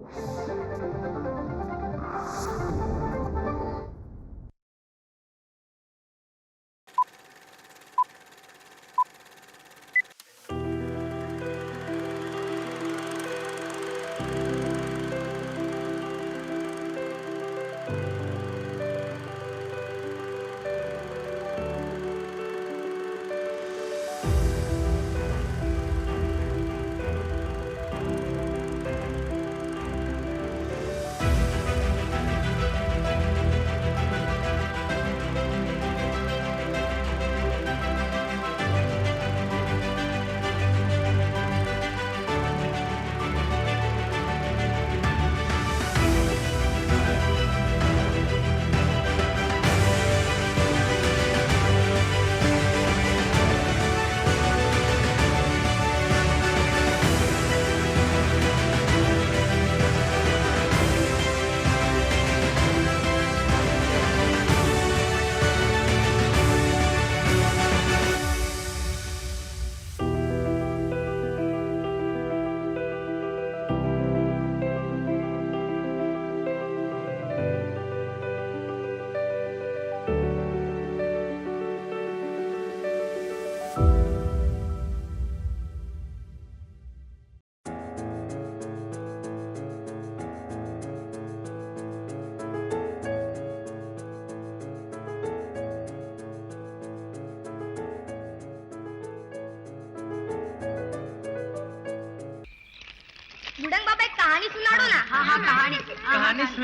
Thank you.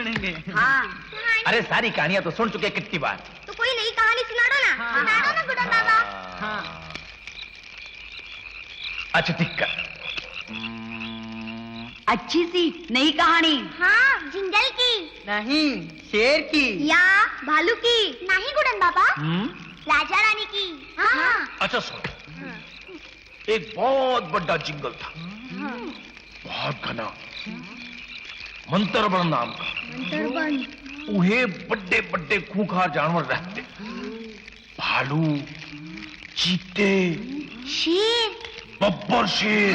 सुनेंगे। हाँ। अरे सारी कहानियाँ तो सुन चुके कितनी बार तो कोई नई कहानी सुनाडो ना। हाँ, सुनाडो ना बुडंग बाबा। हाँ। अच्छा ठीक कर। हम्म, अच्छी सी नई कहानी। हाँ जिंगल की। नहीं शेर की। या भालू की। नहीं गुडन बाबा। हम्म, राजा रानी की। हाँ। अच्छा सुन। एक बहुत बड़ा जिंगल था। बहुत घना। मंतरबन नाम का। उहे बड़े बड़े खूंखार जानवर रहते। भालू चीते शेर बब्बर शेर।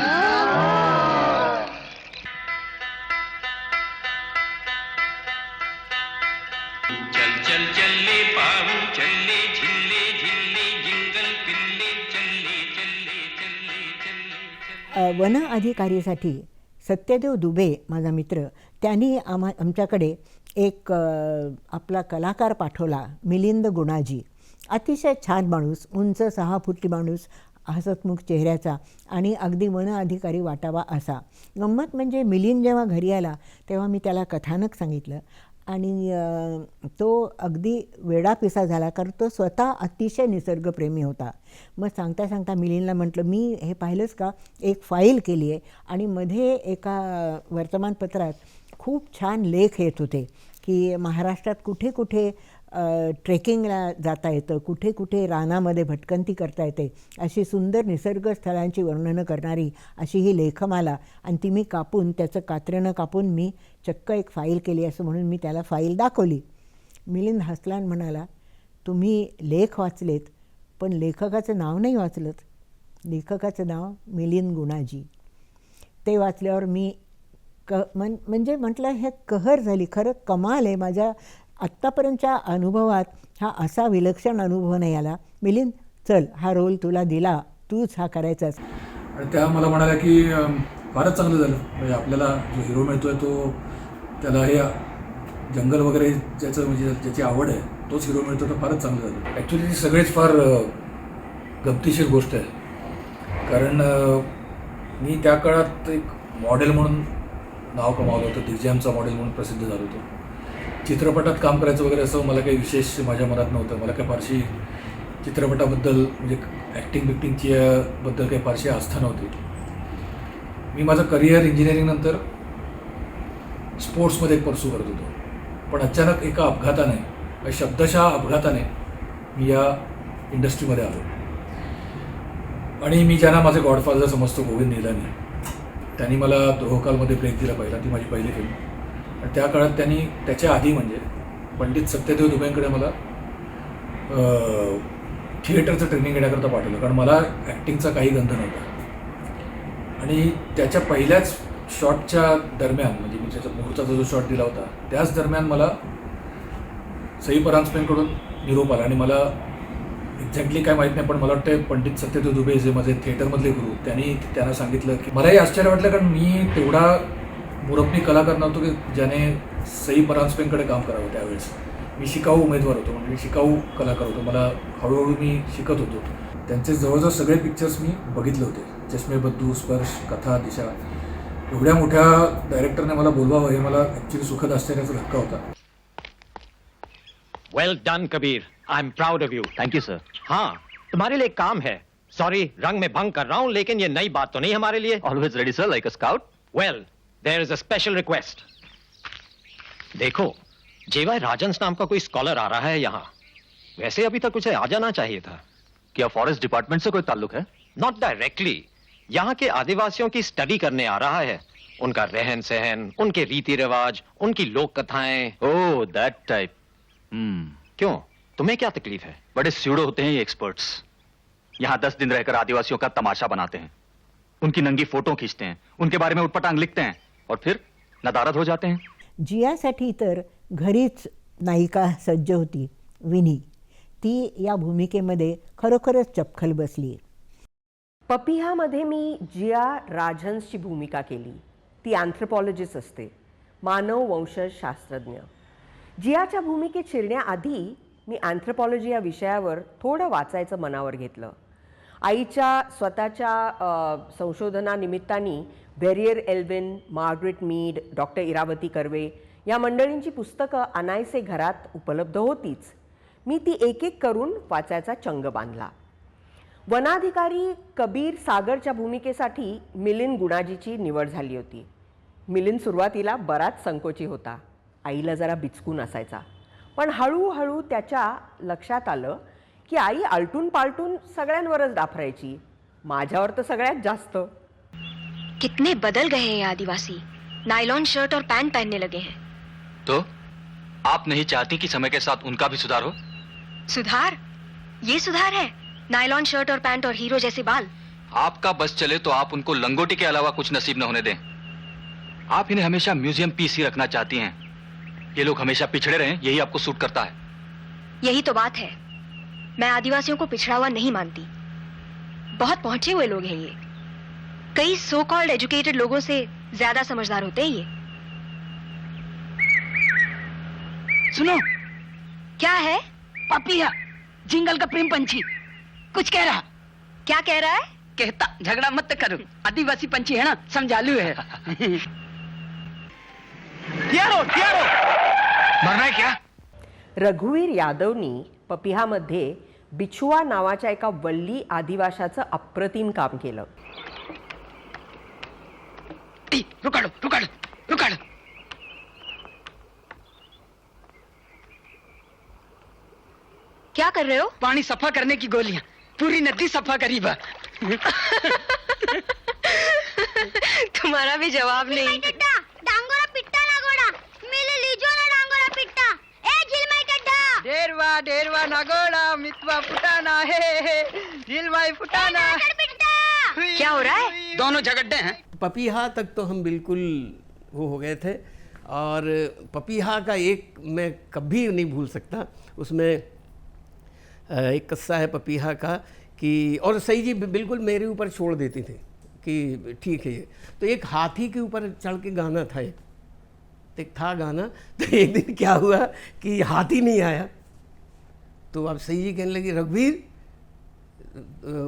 चल चल चल्ले पाऊ चल्ले झिल्ले झिल्ले जिंगल पिल्ले चल्ले चल्ले चल्ले चल्ले। अ, वन अधिकारीसाठी सत्यदेव दुबे माझा मित्र त्यांनी आम्हा आमच्याकडे एक आपला कलाकार पाठवला मिलिंद गुणाजी. अतिशय छान माणूस उंच सहा फुटी माणूस हसतमुख चेहऱ्याचा आणि अगदी वन अधिकारी वाटावा असा. गंमत म्हणजे मिलिंद जेव्हा घरी आला तेव्हा मी त्याला कथानक सांगितलं आणि तो अगदी वेडापिसा झाला कारण तो स्वतः अतिशय निसर्गप्रेमी होता. मग सांगता सांगता मिलिंदला म्हटलं मी हे पाहिलंच का? एक फाईल केली आहे आणि मध्ये एका वर्तमानपत्रात खूप छान लेख येत होते की महाराष्ट्रात कुठे कुठे ट्रेकिंगला जाता येतं कुठे कुठे रानामध्ये भटकंती करता येते अशी सुंदर निसर्ग स्थळांची वर्णनं करणारी अशी ही लेखमाला. आणि ती मी कापून त्याचं कात्र्यानं कापून मी चक्क एक फाईल केली असं म्हणून मी त्याला फाईल दाखवली. मिलिंद हसलान म्हणाला तुम्ही लेख वाचलेत पण लेखकाचं नाव नाही वाचलं लेखकाचं नाव मिलिंद गुणाजी. ते वाचल्यावर मी क म्हण म्हणजे म्हटलं हे कहर झाली. खरं कमाल आहे माझ्या आत्तापर्यंतच्या अनुभवात. हा असा विलक्षण अनुभव नाही आला. मिलिंद चल हा रोल तुला दिला. तूच हा करायचाच आणि त्या मला म्हणाल्या की फारच चांगलं झालं. म्हणजे आपल्याला जो हिरो मिळतोय तो त्याला हे जंगल वगैरे ज्याचं म्हणजे ज्याची आवड आहे तोच हिरो मिळतो तर फारच चांगलं झालं. ॲक्च्युली सगळेच फार गमतीशीर गोष्ट आहे. कारण मी त्या काळात एक मॉडेल म्हणून नाव कमावलं होतं. दिग्जॅमचा मॉडेल म्हणून प्रसिद्ध झालो होतो. चित्रपटात काम करायचं वगैरे असं मला काही विशेष माझ्या मनात नव्हतं. मला काही फारशी चित्रपटाबद्दल म्हणजे ॲक्टिंग बिक्टिंगची बद्दल काही फारशी आस्था नव्हती. मी माझं करिअर इंजिनिअरिंगनंतर स्पोर्ट्समध्ये परसू करत होतो. पण अचानक एका अपघाताने शब्दशः अपघाताने मी या इंडस्ट्रीमध्ये आलो. आणि मी ज्यांना माझे गॉडफादर समजतो गोविंद निलानी. त्यांनी मला द्रोहकालमध्ये ब्रेक दिला पहिला ती माझी पहिली फिल्म आणि त्या काळात त्यांनी त्याच्या आधी म्हणजे पंडित सत्यदेव दुबेंकडे मला थिएटरचं ट्रेनिंग घेण्याकरता पाठवलं कारण मला ॲक्टिंगचा काही गंध नव्हता. आणि त्याच्या पहिल्याच शॉटच्या दरम्यान म्हणजे मी त्याचा मुहूर्ताचा जो शॉट दिला होता त्याच दरम्यान मला सई परांजपेंकडून निरोप आला आणि मला एक्झॅक्टली काय माहीत नाही पण मला वाटतं पंडित सत्यदेव दुबे जे माझे थिएटरमधले गुरु त्यांनी त्यांना सांगितलं की मलाही आश्चर्य वाटलं कारण मी तेवढा मुरब्बी कलाकार नव्हतो की ज्याने सई परांजपेंकडे काम करावं त्यावेळेस. मी शिकाऊ उमेदवार होतो म्हणजे मी शिकाऊ कलाकार होतो. मला हळूहळू मी शिकत होतो. त्यांचे जवळजवळ सगळे पिक्चर्स मी बघितले होते. चष्मे बद्दू स्पर्श कथा दिशा. एवढ्या मोठ्या डायरेक्टरने मला बोलवावं हे मला ॲक्च्युली सुखद आश्चर्याचा धक्का होता. Well done Kabir I am proud of you thank you sir हाँ तुम्हारे लिए काम है। सॉरी रंग में भंग कर रहा हूँ लेकिन ये नई बात तो नहीं हमारे लिए। Always ready sir like a scout well there is a special request देखो जेवाय राजन नाम का कोई स्कॉलर आ रहा है यहाँ। वैसे अभी तक उसे आ जाना चाहिए था। क्या फॉरेस्ट डिपार्टमेंट से कोई ताल्लुक है? नॉट डायरेक्टली यहाँ के आदिवासियों की स्टडी करने आ रहा है। उनका रहन सहन उनके रीति रिवाज उनकी लोक कथाएँ। ओह दैट टाइप क्यों? तुम्हें क्या तकलीफ है? बड़े स्यूडो होते हैं ये एक्सपर्ट्स यहाँ दस दिन रहकर आदिवासियों का तमाशा बनाते हैं। उनकी नंगी फोटो खींचते हैं। उनके बारे में उटपटांग लिखते हैं। और फिर नदारद हो जाते हैं। जियासाठी तर घरीच नायिका सज्ज होती विनी. ती या भूमिकेमध्ये खरोखरच चपखल बसली पपिहामध्ये मी जिया राजहंसची भूमिका केली. ती अँथ्रोपॉलॉजिस्ट असते. मानव वंशज शास्त्रज्ञ जियाच्या भूमिकेत शिरण्याआधी मी अँथ्रोपॉलॉजी या विषयावर थोडं वाचायचं मनावर घेतलं. आईच्या स्वतःच्या संशोधनानिमित्ताने Verrier Elwin Margaret Mead doctor Irawati Karve या मंडळींची पुस्तकं अनायसे घरात उपलब्ध होतीच. मी ती एक एक करून वाचायचा चंग बांधला. वनाधिकारी कबीर सागरच्या भूमिकेसाठी मिलिंद गुणाजीची निवड झाली होती. मिलिंद सुरुवातीला बराच संकोची होता. आईला जरा बिचकून असायचा. पण हळूहळू त्याच्या लक्षात आलं की आई आलटून पालटून सगळ्यांवरच डाफरायची माझ्यावर तर सगळ्यात जास्त. कितने बदल गए हैं ये आदिवासी. नायलॉन शर्ट और पैंट पहनने लगे हैं. तो आप नहीं चाहती कि समय के साथ उनका भी सुधार हो? सुधार? ये सुधार है? नायलॉन शर्ट और पैंट और हीरो जैसे बाल? आपका बस चले तो आप उनको लंगोटी के अलावा कुछ नसीब न होने दें। आप इन्हें हमेशा म्यूज़ियम पीस ही रखना चाहती हैं। ये लोग हमेशा पिछड़े रहे यही आपको सूट करता है। यही तो बात है। मैं आदिवासियों को पिछड़ा हुआ नहीं मानती। बहुत पहुँचे हुए लोग हैं ये। कई सो कॉल्ड एजुकेटेड लोगों से ज़्यादा समझदार होते हैं ये। सुनो। क्या है? पपिया जिंगल का प्रेम पंछी कुछ कह रहा। क्या कह रहा है? कहता झगड़ा मत करो। आदिवासी पंछी है ना समझालू है। रघुवीर यादवनी पपिहामध्ये बिछुआ नावाच्या एका वल्ली आदिवाशाचं अप्रतिम काम केलं. टी, रुका लो रुका लो रुका लो क्या कर रहे हो? पानी सफ़ा करने की गोलियाँ पूरी नदी सफ़ा करी बा. तुम्हारा भी जवाब नहीं। डांगोरा पिट्टा ना गोडा मेले लिजो ना डांगोरा पिट्टा ए झिलमाई कड्डा डेरवा डेरवा नागोडा मितवा फुटाना है दिलवाई फुटाना। क्या हो रहा है? दोनों झगड़े हैं। पपीहा तक तो हम बिल्कुल वो हो गए थे। और पपीहा का एक मैं कभी नहीं भूल सकता। उसमें एक कस्सा है पपीहा का कि और सही जी बिल्कुल मेरे ऊपर छोड़ देती थी कि ठीक है ये। तो एक हाथी के ऊपर चढ़ के गाना था एक। एक था गाना तो एक दिन क्या हुआ कि हाथी नहीं आया। तो अब सही जी कहने लगी, रघुवीर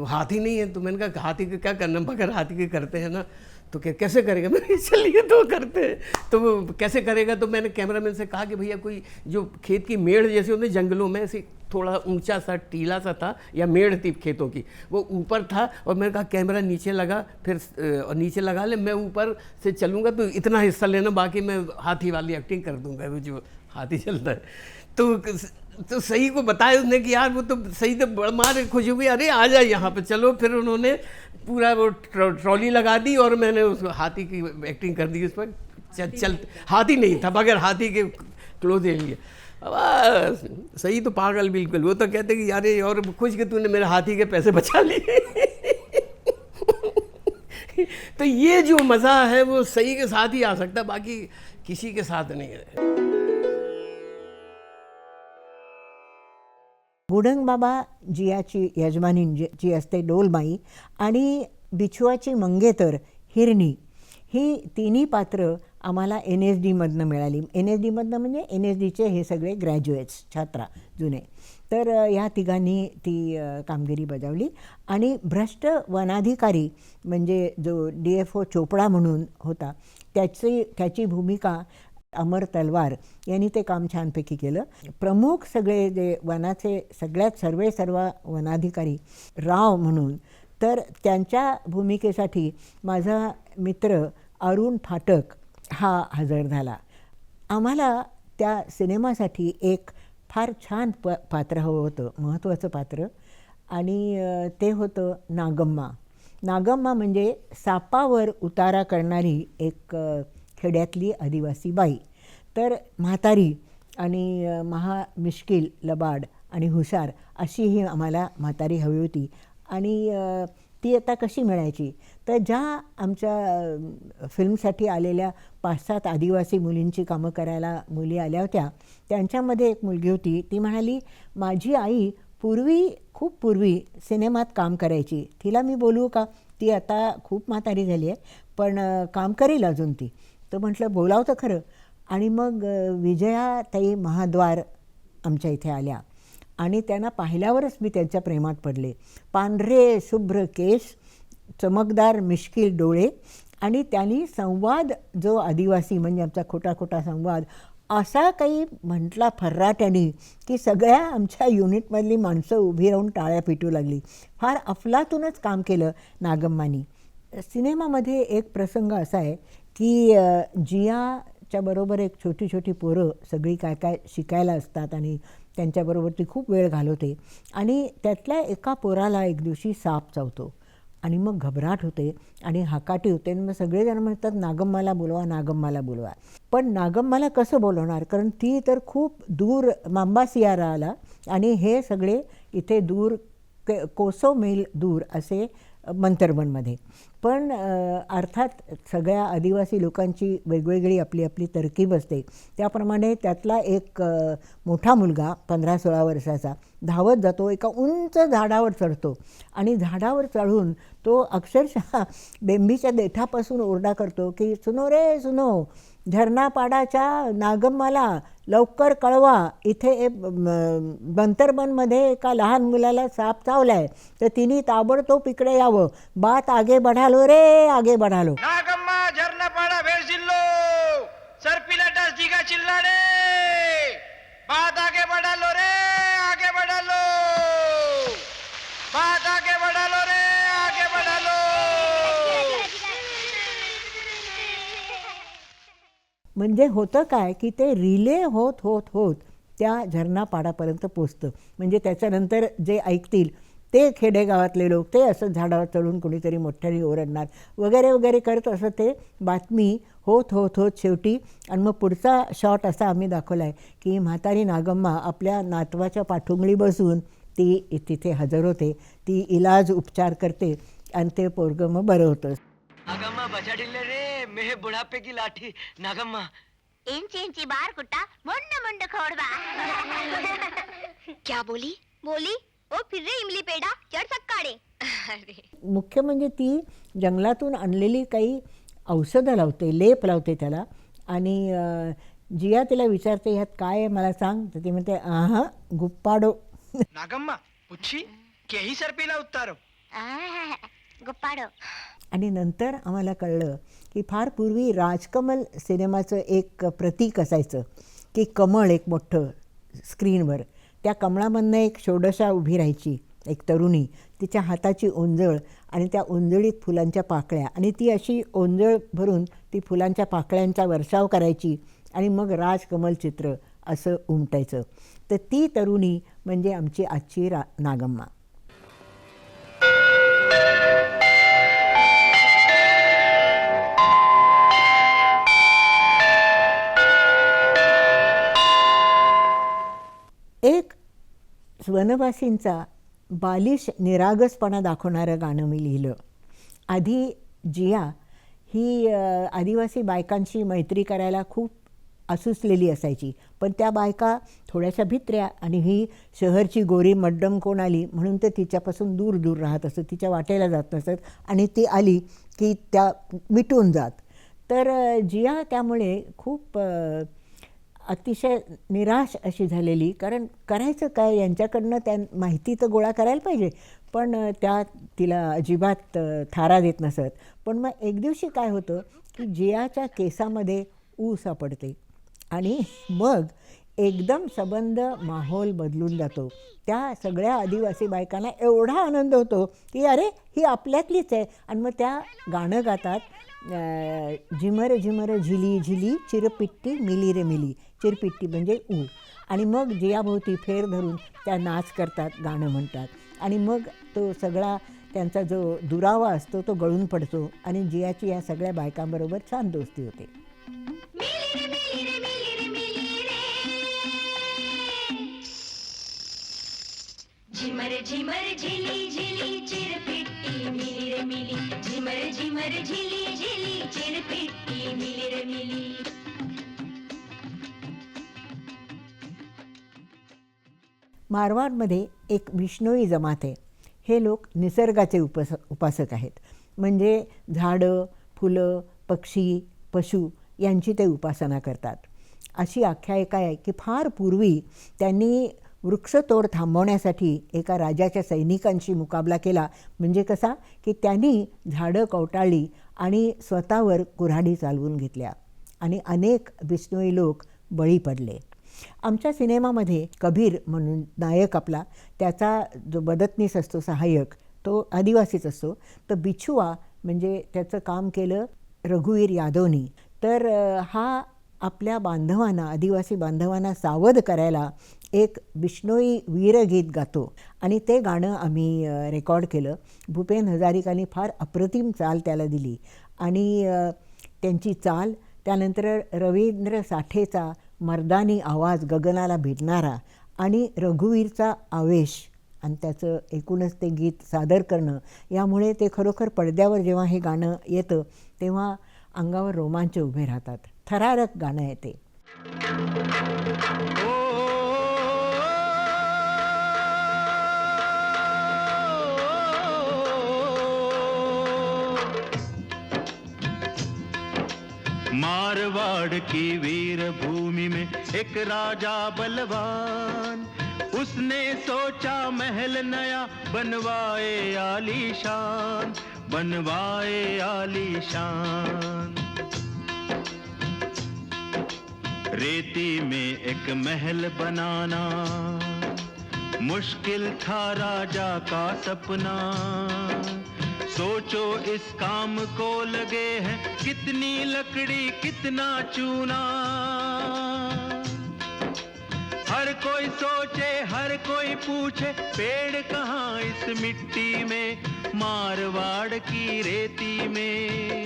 हाथी नहीं है। तो मैंने कहा, हाथी का क्या करना, मगर हाथी के करते हैं ना। तो क्या, कैसे करेगा? मैंने चलिए तो करते तो कैसे करेगा? तो मैंने कैमरामैन से कहा कि भैया कोई जो खेत की मेड़ जैसे होते जंगलों में ऐसे थोड़ा ऊँचा सा, टीला सा था, या मेड़ थी खेतों की, वो ऊपर था और मैंने कहा, कैमरा नीचे लगा, फिर और नीचे लगा ले, मैं ऊपर से चलूँगा तो इतना हिस्सा लेना, बाकी मैं हाथी वाली एक्टिंग कर दूँगा, वो जो हाथी चलता है। तो तो सही को बताया उसने कि यार, वो तो सही तो बड़ मार, खुश हुई अरे आ जाए यहाँ पे, चलो। फिर उन्होंने पूरा वो ट्रॉली लगा दी और मैंने उस हाथी की एक्टिंग कर दी उस पर। चल चल हाथी नहीं था बगैर हाथी के क्लोज एरिया बस सही तो पागल बिल्कुल। वो तो कहते कि यार और खुश कि तूने मेरे हाथी के पैसे बचा लिए? तो ये जो मज़ा है वो सही के साथ ही आ सकता बाकी किसी के साथ नहीं है। बुडंग बाबा जियाची यजमानी जी जी असते डोलमाई आणि बिछुआची मंगेतर हिरणी ही तिन्ही पात्र आम्हाला एन एस डीमधनं मिळाली. एन एस डीमधनं म्हणजे एन एस डीचे हे सगळे ग्रॅज्युएट्स छात्रा जुने. तर ह्या तिघांनी ती कामगिरी बजावली आणि भ्रष्ट वनाधिकारी म्हणजे जो डी एफ ओ चोपडा म्हणून होता त्याची त्याची भूमिका अमर तलवार यांनी ते काम छानपैकी केलं. प्रमुख सगळे जे वनाचे सगळ्यात सर्वे सर्व वनाधिकारी राव म्हणून तर त्यांच्या भूमिकेसाठी माझा मित्र अरुण फाटक हा हजर झाला. आम्हाला त्या सिनेमासाठी एक फार छान प पात्र हवं होतं महत्त्वाचं पात्र. आणि ते होतं नागम्मा. नागम्मा म्हणजे सापावर उतारा करणारी एक खेड्यातली आदिवासी बाई. तर म्हातारी आणि महा मिश्किल लबाड आणि हुशार अशी ही आम्हाला म्हातारी हवी होती. आणि ती आता कशी मिळायची? तर ज्या आमच्या फिल्मसाठी आलेल्या पाच सात आदिवासी मुलींची कामं करायला मुली आल्या होत्या त्यांच्यामध्ये एक मुलगी होती. ती म्हणाली माझी आई पूर्वी खूप पूर्वी सिनेमात काम करायची. तिला मी बोलू का? ती आता खूप म्हातारी झाली आहे पण काम करेल अजून ती. तर म्हटलं बोलावतं खरं. आणि मग विजयाताई महाद्वार आमच्या इथे आल्या. आणि त्यांना पाहिल्यावरच मी त्यांच्या प्रेमात पडले. पांढरे शुभ्र केस चमकदार मिश्किल डोळे आणि त्यांनी संवाद जो आदिवासी म्हणजे आमचा खोटा खोटा संवाद असा काही म्हटला फर्राट्याने की सगळ्या आमच्या युनिटमधली माणसं उभी राहून टाळ्या पिटू लागली. फार अफलातूनच काम केलं नागम्मानी. सिनेमामध्ये एक प्रसंग असा आहे की जियाच्या बरोबर एक छोटी छोटी पोरं सगळी काय काय शिकायला असतात आणि त्यांच्याबरोबर ती खूप वेळ घालवते. आणि त्यातल्या एका पोराला एक दिवशी साप चावतो आणि मग घबराट होते आणि हाकाटी होते आणि मग सगळेजण म्हणतात नागम्माला बोलवा नागम्माला बोलवा. पण नागम्माला कसं बोलवणार? कारण ती तर खूप दूर मांबासियाराला आणि हे सगळे इथे दूर के कोसो मेल दूर असे मंतरबनमध्ये पण अर्थात सगळ्या आदिवासी लोकांची वेगवेगळी आपली आपली तरकीब असते. त्याप्रमाणे त्यातला एक मोठा मुलगा पंधरा सोळा वर्षाचा धावत जातो एका उंच झाडावर चढतो आणि झाडावर चढून तो अक्षरशः बेंबीच्या देठापासून ओरडा करतो की सुनो रे सुनो झरणापाडाच्या नागम्माला लवकर कळवा. इथे बंतरबनमध्ये एका लहान मुलाला साप चावला आहे तर तिने ताबडतोब इकडे यावं. बात आगे बढालो रे आगे बढालो. नागम्मा झरनापाड़ा भेड़ जिल्लो. सरपीला डस चिल्ला रे बात आगे बढालो लो रे आगे बढ़ा लो बात आगे बढ़ा लो रे आगे बढ़ा लो म्हणजे होतं काय की ते रिले होत होत होत त्या झरणापाडापर्यंत पोचतं. म्हणजे त्याच्यानंतर जे ऐकतील ते खेडेगावातले लोक ते असं झाडावर चढून कुणीतरी मोठ्याने ओरडणार वगैरे वगैरे करत असं ते बातमी होत होत होत शेवटी. आणि मग पुढचा शॉट असा आम्ही दाखवला आहे की म्हातारी नागम्मा आपल्या नातवाच्या पाठुंगळी बसून ती तिथे हजर होते. ती इलाज उपचार करते आणि ते पोरगं मग बरं होतं. मेहे बुढ़ापे की लाठी. नागम्मा. इंच इंची बार कुट्टा मुंड मुंड खोडवा. क्या बोली? बोली ओ फिर रे इमली पेडा चढ़ सक्काडे अरे. मुख्य म्हणजे ती जंगलातून आणलेली काही औषधं लावते लेप लावते त्याला. आणि अं, जिया तिला विचारते ह्यात काय आहे? मला सांग. तर ती म्हणते आहा गुप्पाडो. नागम्मा पुच्छी केही सरपीला उतारो. गुप्पाडो. आणि नंतर आम्हाला कळलं की फार पूर्वी राजकमल सिनेमाचं एक प्रतीक असायचं की कमळ एक मोठं स्क्रीनवर. त्या कमळामधनं एक षोडशा उभी राहायची एक तरुणी. तिच्या हाताची ओंजळ आणि त्या ओंजळीत फुलांच्या पाकळ्या. आणि ती अशी ओंजळ भरून ती फुलांच्या पाकळ्यांचा वर्षाव करायची आणि मग राजकमल चित्र असं उमटायचं. तर ती तरुणी म्हणजे आमची आजची रा नागम्मा. वनवासींचा बालिश निरागसपणा दाखवणारं गाणं मी लिहिलं. आधी जिया ही आदिवासी बायकांशी मैत्री करायला खूप आसुसलेली असायची. पण त्या बायका थोड्याशा भित्र्या आणि ही शहरची गोरी मड्डम कोण आली म्हणून ते तिच्यापासून दूर दूर राहत असत तिच्या वाटेला जात नसत आणि ती आली की त्या मिटून जात. तर जिया त्यामुळे खूप अतिशय निराश अशी झालेली. कारण करायचं काय? यांच्याकडनं त्या माहिती तर गोळा करायला पाहिजे. पण त्या तिला अजिबात थारा देत नसत. पण मग एक दिवशी काय होतं की जियाच्या केसामध्ये ऊ सापडते. आणि मग एकदम सबंध माहोल बदलून जातो. त्या सगळ्या आदिवासी बायकांना एवढा आनंद होतो की अरे ही आपल्यातलीच आहे. आणि मग त्या गाणं गातात झिमर झिमर झिली झिली चिरपिट्टी मिली रे मिली. चिरपिट्टी म्हणजे ऊ. आणि मग जियाभोवती फेर धरून त्या नाच करतात गाणं म्हणतात. आणि मग तो सगळा त्यांचा जो दुरावा असतो तो गळून पडतो आणि जियाची या सगळ्या बायकांबरोबर छान दोस्ती होते. झिमर झिमर झिली झिली चिरपिट्टी मिली रे मिली. झिमर झिमर झिली झिली चिरपिट्टी मिली रे मिली. मारवाडमध्ये एक विष्णोई जमात आहे. हे लोक निसर्गाचे उपस उपासक आहेत. म्हणजे झाडं फुलं पक्षी पशु यांची ते उपासना करतात. अशी आख्यायिका आहे की फार पूर्वी त्यांनी वृक्षतोड थांबवण्यासाठी एका राजाच्या सैनिकांशी मुकाबला केला. म्हणजे कसा? की त्यांनी झाडं कवटाळली आणि स्वतःवर कुऱ्हाडी चालवून घेतल्या. आणि अनेक बिष्णोई लोक बळी पडले. आमच्या सिनेमामध्ये कबीर म्हणून नायक आपला त्याचा जो मदतनीस असतो सहाय्यक तो आदिवासीच असतो. तर बिछुआ म्हणजे त्याचं काम केलं रघुवीर यादवनी. तर हा आपल्या बांधवांना आदिवासी बांधवांना सावध करायला एक बिष्णोई वीरगीत गातो. आणि ते गाणं आम्ही रेकॉर्ड केलं. भूपेन हजारिकांनी फार अप्रतिम चाल त्याला दिली. आणि त्यांची चाल त्यानंतर रवींद्र साठेचा मर्दानी आवाज गगनाला भिडणारा आणि रघुवीरचा आवेश आणि त्याचं एकूणच ते गीत सादर करणं यामुळे ते खरोखर पडद्यावर जेव्हा हे गाणं येतं तेव्हा अंगावर रोमांच उभे राहतात. थरारक गाणं आहे ते. मारवाड़ की वीर भूमि में एक राजा बलवान। उसने सोचा महल नया बनवाए आलीशान बनवाए आलीशान। रेती में एक महल बनाना, मुश्किल था राजा का सपना। सोचो इस काम को लगे हैं कितनी लकड़ी, कितना चूना। हर कोई सोचे, हर कोई पूछे, पेड़ कहाँ इस मिट्टी में, मारवाड़ की रेती में।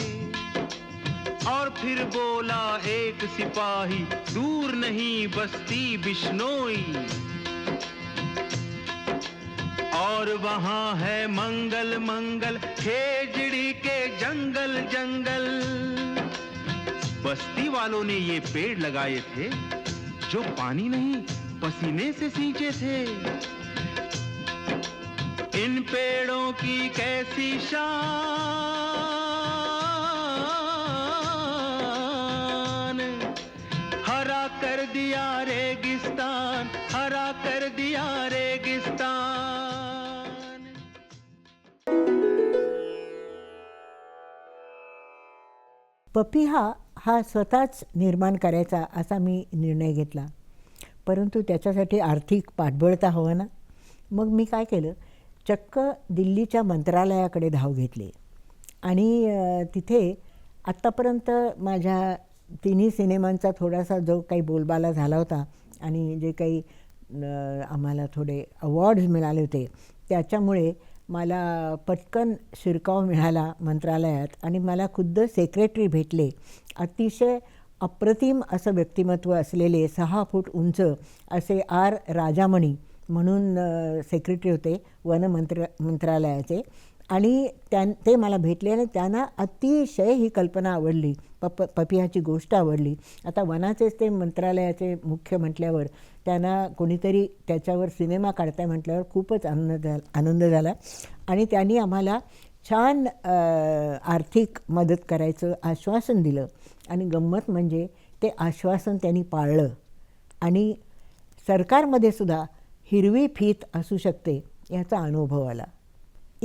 और फिर बोला एक सिपाही, दूर नहीं बस्ती बिश्नोई। और वहाँ है मंगल मंगल, खेजड़ी के जंगल जंगल। बस्ती वालों ने ये पेड़ लगाए थे, जो पानी नहीं, पसीने से सींचे थे। इन पेड़ों की कैसी शान? हरा कर दिया रेगिस्तान, हरा कर दिया रेगिस्तान पपिहा हा स्वतःच निर्माण करायचा असा मी निर्णय घेतला. परंतु त्याच्यासाठी आर्थिक पाठबळता हवं ना? मग मी काय केलं? चक्क दिल्लीच्या मंत्रालयाकडे धाव घेतली. आणि तिथे आत्तापर्यंत माझ्या तिन्ही सिनेमांचा थोडासा जो काही बोलबाला झाला होता आणि जे काही आम्हाला थोडे अवॉर्ड्स मिळाले होते त्याच्यामुळे मला पटकन शिरकाव मिळाला मंत्रालयात आणि मला खुद्द सेक्रेटरी भेटले. अतिशय अप्रतिम असं व्यक्तिमत्व असलेले सहा फूट उंच असे आर राजामणी म्हणून सेक्रेटरी होते वन मंत्र मंत्रालयाचे. आणि त्यां ते मला भेटले आणि त्यांना अतिशय ही कल्पना आवडली. पप पपियाची गोष्ट आवडली. आता वनाचेच ते मंत्रालयाचे मुख्य म्हटल्यावर त्यांना कोणीतरी त्याच्यावर सिनेमा काढताय म्हटल्यावर खूपच आनंद झाला आनंद झाला. आणि त्यांनी आम्हाला छान आर्थिक मदत करायचं आश्वासन दिलं. आणि गंमत म्हणजे ते आश्वासन त्यांनी पाळलं. आणि सरकारमध्ये सुद्धा हिरवी फीत असू शकते याचा अनुभव आला.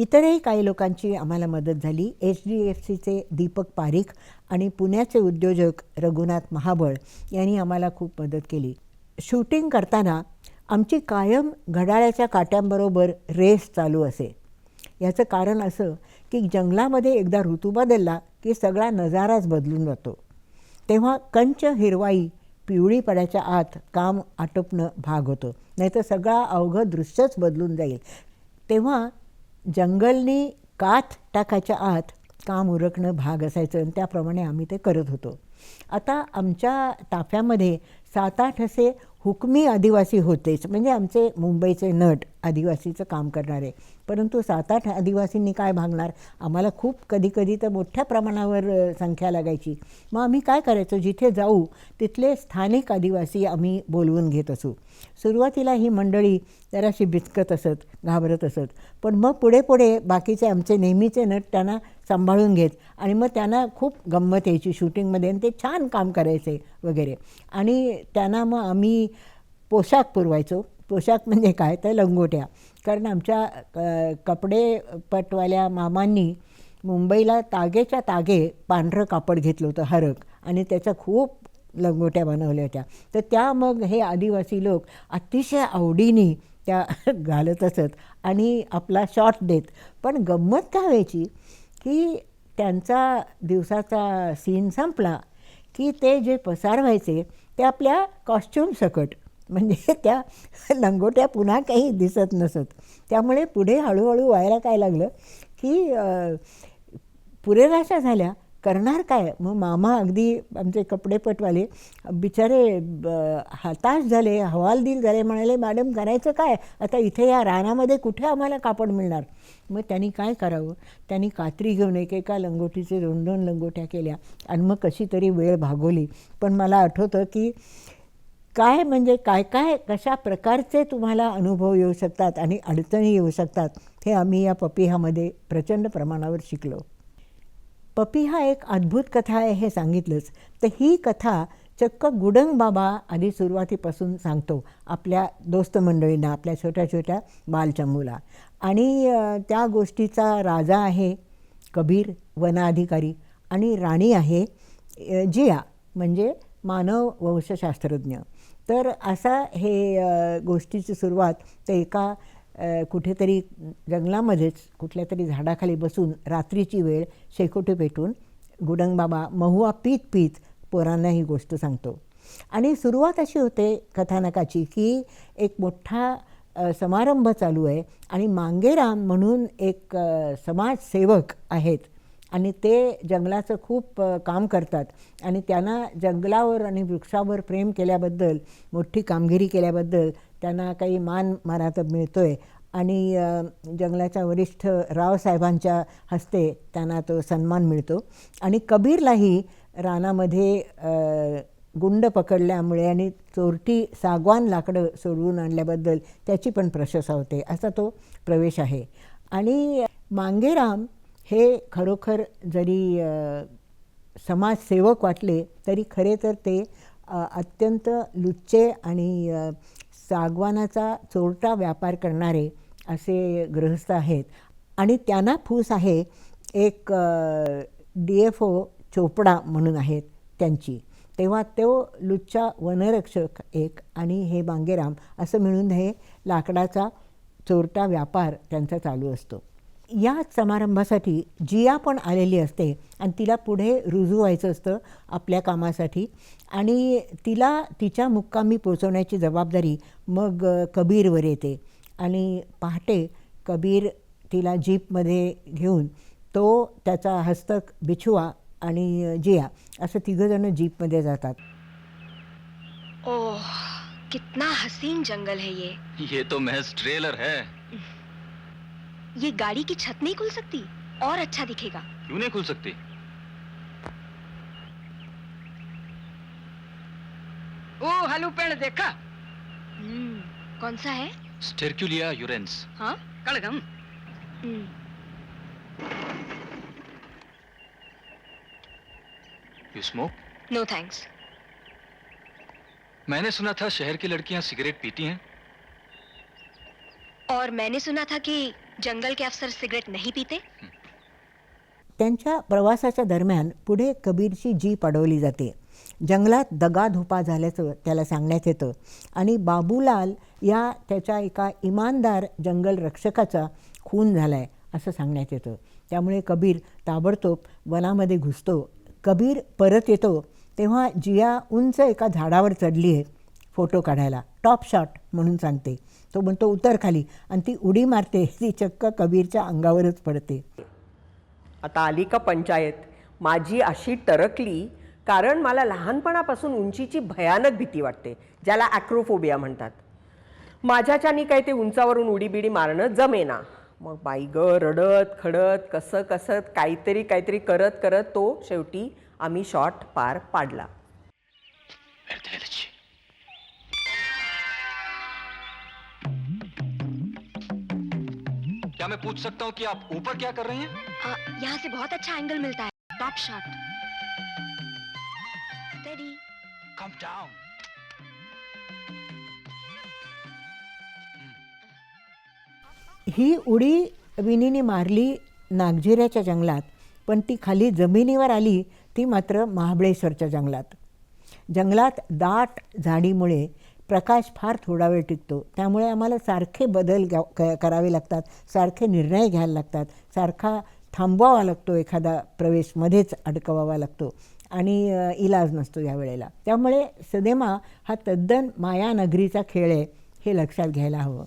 इतरही काही लोकांची आम्हाला मदत झाली. एच डी एफ सीचे दीपक पारीख आणि पुण्याचे उद्योजक रघुनाथ महाबळ यांनी आम्हाला खूप मदत केली. शूटिंग करताना आमची कायम घड्याळाच्या काट्यांबरोबर रेस चालू असे. याचं कारण असं की जंगलामध्ये एकदा ऋतू बदलला की सगळा नजाराच बदलून जातो. तेव्हा कंच हिरवाई पिवळी पडायच्या आत काम आटोपणं भाग होतं. नाहीतर सगळा अवघं दृश्यच बदलून जाईल. तेव्हा जंगलनी काथ टाकायच्या आत काम उरकणं भाग असायचं आणि त्याप्रमाणे आम्ही ते करत होतो. आता आमच्या ताफ्यामध्ये सात आठ असे हुकमी आदिवासी होतेच. म्हणजे आमचे मुंबईचे नट आदिवासीचं काम करणारे. परंतु सात आठ आदिवासींनी काय भागणार? आम्हाला खूप कधी कधी तर मोठ्या प्रमाणावर संख्या लागायची. मग आम्ही काय करायचो? जिथे जाऊ तिथले स्थानिक आदिवासी आम्ही बोलवून घेत असू. सुरुवातीला ही मंडळी जराशी बिचकत असत घाबरत असत. पण मग पुढे पुढे बाकीचे आमचे नेहमीचे नट त्यांना सांभाळून घेत आणि मग त्यांना खूप गंमत यायची शूटिंगमध्ये आणि ते छान काम करायचे वगैरे. आणि त्यांना मग आम्ही पोशाख पुरवायचो. पोशाख म्हणजे काय? तर लंगोट्या. कारण आमच्या क कपडे पटवाल्या मामांनी मुंबईला तागेच्या तागे पांढरं कापड घेतलं होतं हरक. आणि त्याचा खूप लंगोट्या बनवल्या होत्या. तर त्या मग हे आदिवासी लोक अतिशय आवडीने त्या घालत असत आणि आपला शॉट देत. पण गंमत काय व्हायची की त्यांचा दिवसाचा सीन संपला की ते जे पसार व्हायचे ते आपल्या कॉस्ट्युमसकट म्हणजे त्या लंगोट्या पुन्हा काही दिसत नसत. त्यामुळे पुढे हळूहळू व्हायला काय लागलं की पुरेराशा झाल्या. करणार काय? मग मामा अगदी आमचे कपडेपटवाले बिचारे ब- हताश झाले हवालदिल झाले. म्हणाले मॅडम करायचं काय? आता इथे या रानामध्ये कुठे आम्हाला कापड मिळणार? मग त्यांनी काय करावं? त्यांनी कात्री घेऊन एकेका लंगोटीचे दोन दोन लंगोट्या केल्या आणि मग कशी तरी वेळ भागवली. पण मला आठवतं की काय म्हणजे काय काय कशा प्रकारचे तुम्हाला अनुभव येऊ शकतात आणि अडचणी येऊ शकतात हे आम्ही या पपिहामध्ये प्रचंड प्रमाणावर शिकलो. पपिहा एक अद्भुत कथा आहे हे सांगितलंच तर ही कथा चक्क गुडंग बाबा आधी सुरुवातीपासून सांगतो आपल्या दोस्त मंडळींना आपल्या छोट्या छोट्या बालचंबूला आणि त्या गोष्टीचा राजा आहे कबीर वनाधिकारी आणि राणी आहे जिया म्हणजे मानव वंशशास्त्रज्ञ. तर असा हे गोष्टीची सुरुवात ते एका कुठेतरी जंगलामध्येच कुठल्या तरी झाडाखाली बसून रात्रीची वेळ शेकोटी पेटून गुडंगबाबा महुआ पीत पीत पोरांना ही गोष्ट सांगतो. आणि सुरुवात अशी होते कथानकाची की एक मोठा समारंभ चालू आहे आणि मांगेराम म्हणून एक समाजसेवक आहेत आणि ते जंगलाचं खूप काम करतात. आणि त्यांना जंगलावर आणि वृक्षावर प्रेम केल्याबद्दल मोठी कामगिरी केल्याबद्दल त्यांना काही मान मानातब मिळतो आहे आणि जंगलाच्या वरिष्ठ रावसाहेबांच्या हस्ते त्यांना तो सन्मान मिळतो. आणि कबीरलाही रानामध्ये गुंड पकडल्यामुळे आणि चोरटी सागवान लाकडं सोडवून आणल्याबद्दल त्याची पण प्रशंसा होते. असा तो प्रवेश आहे. आणि मांगेराम हे खरोखर जरी समाजसेवक वाटले तरी खरे तर ते अत्यंत लुच्चे आणि सागवानाचा चोरटा व्यापार करणारे असे गृहस्थ आहेत. आणि त्यांना फूस आहे एक डी एफ ओ चोपडा म्हणून आहेत त्यांची. तेव्हा तो लुच्चा वनरक्षक एक आणि हे बांगेराम असं मिळून हे लाकडाचा चोरटा व्यापार त्यांचा चालू असतो. या समारंभासाठी जिया पण आलेली असते आणि तिला पुढे रुजू व्हायचं असतं आपल्या कामासाठी. आणि तिला तिच्या मुक्कामी पोचवण्याची जबाबदारी मग कबीरवर येते. आणि पहाटे कबीर तिला जीपमध्ये घेऊन तो त्याचा हस्तक बिछुआ आणि जिया असं तिघंजणं जीपमध्ये जातात. ओह कितना हसीन जंगल है ये. ये तो महज ट्रेलर है. ये गाड़ी की छत नहीं खुल सकती? और अच्छा दिखेगा। क्यों नहीं खुल सकती? ओ हलू पेड़ देखा। हम्म, कौन सा है? स्टेरक्यूलिया यूरेंस हाँ? कड़गम। Hmm, you smoke no thanks मैंने सुना था शहर की लड़कियाँ सिगरेट पीती हैं। और मैंने सुना था की जंगल के अफसर सिगरेट नहीं पीते। त्यांच्या प्रवासाच्या दरम्यान पुढे कबीरची जीप अडवली जाते. जंगलात दगाधोपा झाल्याचं त्याला सांगण्यात येतं. आणि बाबूलाल या त्याच्या एका इमानदार जंगल रक्षकाचा खून झाला आहे असं सांगण्यात येतं. त्यामुळे कबीर ताबडतोब वनामध्ये घुसतो. कबीर परत येतो. तेव्हा जिया उंच एका झाडावर चढली आहे फोटो काढायला. टॉप शॉट म्हणून सांगते. तो म्हणतो उतर खाली. आणि ती उडी मारते. ती चक्क कबीरच्या अंगावरच पडते. आता आली का पंचायत? माझी अशी टरकली कारण मला लहानपणापासून उंचीची भयानक भीती वाटते ज्याला ॲक्रोफोबिया म्हणतात. माझ्याच्यानी काही ते उंचावरून उडी बिडी मारणं जमेना मग बाई ग रडत खडत कसं कसत काहीतरी काहीतरी करत करत तो शेवटी आम्ही शॉट पार पाडला. क्या मैं पूछ सकता हूँ कि आप ऊपर क्या कर रहे हैं? यहाँ से बहुत अच्छा एंगल मिलता है। Top shot steady come down ही उडी विनीने मारली नागझिऱ्याच्या जंगलात पण ती खाली जमिनीवर आली ती मात्र महाबळेश्वरच्या जंगलात. जंगलात दाट झाडीमुळे प्रकाश फार थोडा वेळ टिकतो. त्यामुळे आम्हाला सारखे बदल क करावे लागतात. सारखे निर्णय घ्यायला लागतात. सारखा थांबवावा लागतो. एखादा प्रवेशमध्येच अडकवावा लागतो. आणि इलाज नसतो या वेळेला. त्यामुळे सिनेमा हा तद्दन मायानगरीचा खेळ आहे हे लक्षात घ्यायला हवं.